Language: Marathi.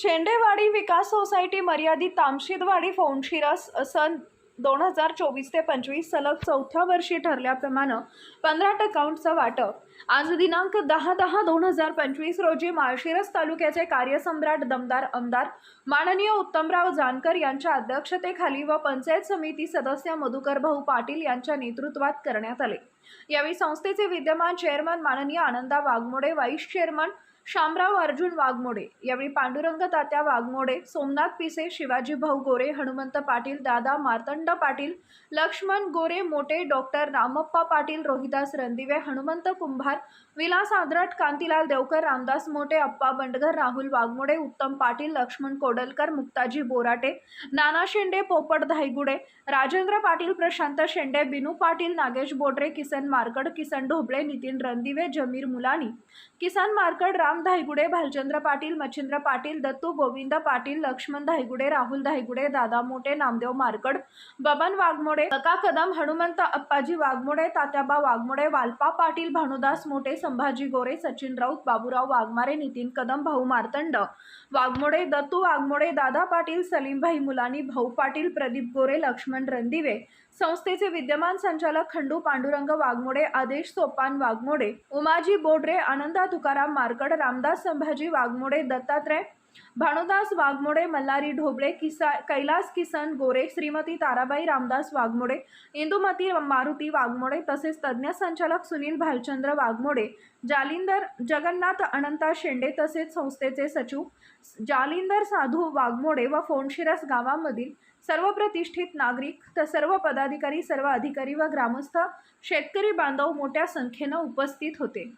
शेंडेवाडी विकास सोसायटी मर्यादित तामशीदवाडी फोनशिरस सन दोन हजार चोवीस ते पंचवीस सलग चौथ्या वर्षी ठरल्याप्रमाणे पंधरा टक्काउंटचं वाटप. आज दिनांक दहा दहा दोन हजार पंचवीस रोजी माळशिरस तालुक्याचे कार्यसम्राट दमदार आमदार माननीय उत्तमराव जानकर यांच्या अध्यक्षतेखाली व पंचायत समिती सदस्य मधुकर भाऊ पाटील यांच्या नेतृत्वात करण्यात आले. यावेळी संस्थेचे विद्यमान चेअरमन माननीय आनंदा वाघमोडे वाईस चेअरमन शामराव अर्जुन वाघमोडे यावेळी पांडुरंग तात्या वाघमोडे सोमनाथ पिसे शिवाजी भाऊ गोरे हनुमंत पाटील दादा मार्तंड पाटील लक्ष्मण गोरे मोटे डॉक्टर रामप्पा पाटील रोहिदास रणदिवे हनुमंत कुंभार विलास आद्रट कांतीलाल देवकर रामदास मोटे अप्पा बंडगर राहुल वाघमोडे उत्तम पाटील लक्ष्मण कोडलकर मुक्ताजी बोराटे नाना शेंडे पोपट धायगुडे राजेंद्र पाटील प्रशांत शेंडे बिनू पाटील नागेश बोडरे किसन मारकड किसन ढोबळे नितीन रणदिवे जमीर मुलानी किसन मारकड राम राम धायगुडे भालचंद्र पाटील मच्छिंद्र पाटील दत्तू गोविंद पाटील लक्ष्मण धायगुडे राहुल धायगुडे दादा मोटे नामदेव मारकड बबन वाघमोडे अका कदम हनुमंत अप्पाजी वाघमोडे तात्याबा वाघमोडे वालपा पाटील भानुदास मोटे संभाजी गोरे सचिन राऊत बाबूराव वाघमारे नितीन कदम भाऊ मार्तंड वाघमोडे दत्तू वाघमोडे दादा पाटील सलीमभाई मुलानी भाऊ पाटील प्रदीप गोरे लक्ष्मण रणदिवे संस्थेचे विद्यमान संचालक खंडू पांडुरंग वाघमोडे आदेश सोपान वाघमोडे उमाजी बोडरे आनंदा तुकाराम मारकड रामदास संभाजी वाघमोडे दत्तात्रय भानुदास वाघमोडे मल्हारी ढोबळे किसा कैलास किसन गोरे श्रीमती ताराबाई रामदास वाघमोडे इंदुमती मारुती वाघमोडे तसेच तज्ज्ञ संचालक सुनील भालचंद्र वाघमोडे जालिंदर जगन्नाथ अनंता शेंडे तसेच संस्थेचे सचिव जालिंदर साधू वाघमोडे व फोनशिरस गावामधील सर्व प्रतिष्ठित नागरिक तर सर्व पदाधिकारी सर्व अधिकारी व ग्रामस्थ शेतकरी बांधव मोठ्या संख्येनं उपस्थित होते.